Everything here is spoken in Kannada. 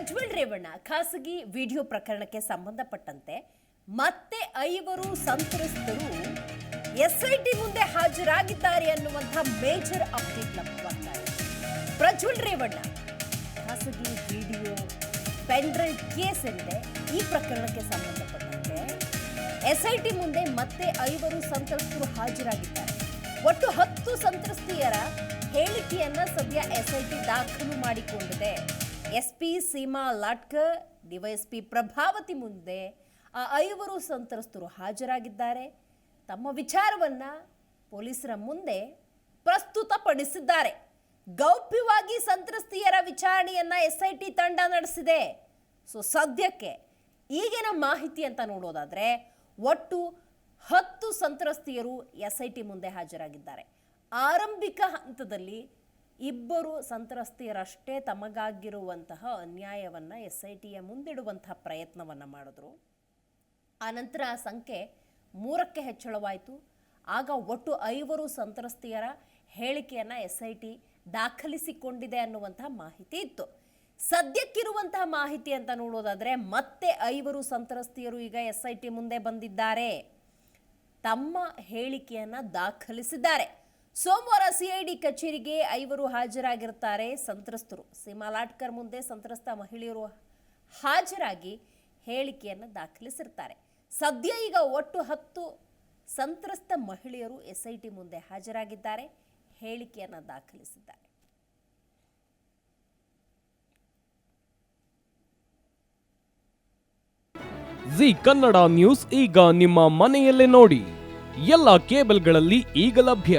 ಪ್ರಜ್ವಲ್ ರೇವಣ್ಣ ಖಾಸಗಿ ವಿಡಿಯೋ ಪ್ರಕರಣಕ್ಕೆ ಸಂಬಂಧಪಟ್ಟಂತೆ ಮತ್ತೆ ಐವರು ಸಂತ್ರಸ್ತರು ಎಸ್ಐಟಿ ಮುಂದೆ ಹಾಜರಾಗಿದ್ದಾರೆ ಅನ್ನುವಂತಹ ಮೇಜರ್ ಅಪ್ಡೇಟ್ ಇದೆ. ಪ್ರಜ್ವಲ್ ರೇವಣ್ಣ, ಖಾಸಗಿ ವಿಡಿಯೋ ಪೆನ್ಡ್ರೈವ್ ಕೇಸ್ ಎಂದೆ ಈ ಪ್ರಕರಣಕ್ಕೆ ಸಂಬಂಧಪಟ್ಟಂತೆ ಎಸ್ಐಟಿ ಮುಂದೆ ಮತ್ತೆ ಐವರು ಸಂತ್ರಸ್ತರು ಹಾಜರಾಗಿದ್ದಾರೆ. ಒಟ್ಟು ಹತ್ತು ಸಂತ್ರಸ್ತೆಯರ ಹೇಳಿಕೆಯನ್ನ ಸದ್ಯ ಎಸ್ಐಟಿ ದಾಖಲು ಮಾಡಿಕೊಂಡಿದೆ. ಎಸ್ಪಿ ಸೀಮಾ ಲಾಟ್ಕರ್ ಡಿವೈಎಸ್ಪಿ ಪ್ರಭಾವತಿ ಮುಂದೆ ಆ ಐವರು ಸಂತ್ರಸ್ತರು ಹಾಜರಾಗಿದ್ದಾರೆ. ತಮ್ಮ ವಿಚಾರವನ್ನು ಪೊಲೀಸರ ಮುಂದೆ ಪ್ರಸ್ತುತಪಡಿಸಿದ್ದಾರೆ. ಗೌಪ್ಯವಾಗಿ ಸಂತ್ರಸ್ತೆಯರ ವಿಚಾರಣೆಯನ್ನ ಟಿ ತಂಡ ನಡೆಸಿದೆ. ಸೊ, ಸದ್ಯಕ್ಕೆ ಈಗಿನ ಮಾಹಿತಿ ಅಂತ ನೋಡೋದಾದ್ರೆ ಒಟ್ಟು ಹತ್ತು ಸಂತ್ರಸ್ತೆಯರು ಟಿ ಮುಂದೆ ಹಾಜರಾಗಿದ್ದಾರೆ. ಆರಂಭಿಕ ಹಂತದಲ್ಲಿ ಇಬ್ಬರು ಸಂತ್ರಸ್ತೆಯರಷ್ಟೇ ತಮಗಾಗಿರುವಂತಹ ಅನ್ಯಾಯವನ್ನು ಎಸ್ ಐ ಟಿಯ ಮುಂದಿಡುವಂತಹ ಪ್ರಯತ್ನವನ್ನು ಮಾಡಿದ್ರು. ಆನಂತರ ಆ ಸಂಖ್ಯೆ ಮೂರಕ್ಕೆ ಹೆಚ್ಚಳವಾಯಿತು. ಆಗ ಒಟ್ಟು ಐವರು ಸಂತ್ರಸ್ತೆಯರ ಹೇಳಿಕೆಯನ್ನು ಎಸ್ ಐ ಟಿ ದಾಖಲಿಸಿಕೊಂಡಿದೆ ಅನ್ನುವಂತಹ ಮಾಹಿತಿ ಇತ್ತು. ಸದ್ಯಕ್ಕಿರುವಂತಹ ಮಾಹಿತಿ ಅಂತ ನೋಡೋದಾದರೆ ಮತ್ತೆ ಐವರು ಸಂತ್ರಸ್ತೆಯರು ಈಗ ಎಸ್ ಐ ಟಿ ಮುಂದೆ ಬಂದಿದ್ದಾರೆ. ತಮ್ಮ ಹೇಳಿಕೆಯನ್ನು ದಾಖಲಿಸಿದ್ದಾರೆ. ಸೋಮವಾರ ಸಿಐಡಿ ಕಚೇರಿಗೆ ಐವರು ಹಾಜರಾಗಿರ್ತಾರೆ ಸಂತ್ರಸ್ತರು ಸೀಮಾ ಲಾಟ್ಕರ್ ಮುಂದೆ ಸಂತ್ರಸ್ತ ಮಹಿಳೆಯರು ಹಾಜರಾಗಿ ಹೇಳಿಕೆಯನ್ನು ದಾಖಲಿಸಿರ್ತಾರೆ ಸದ್ಯ ಈಗ ಒಟ್ಟು ಹತ್ತು ಸಂತ್ರಸ್ತ ಮಹಿಳೆಯರು ಎಸ್ಐಟಿ ಮುಂದೆ ಹಾಜರಾಗಿದ್ದಾರೆ. ಹೇಳಿಕೆಯನ್ನು ದಾಖಲಿಸಿದ್ದಾರೆ. ಜಿ ಕನ್ನಡ ನ್ಯೂಸ್ ಈಗ ನಿಮ್ಮ ಮನೆಯಲ್ಲೇ ನೋಡಿ. ಎಲ್ಲ ಕೇಬಲ್ಗಳಲ್ಲಿ ಈಗ ಲಭ್ಯ.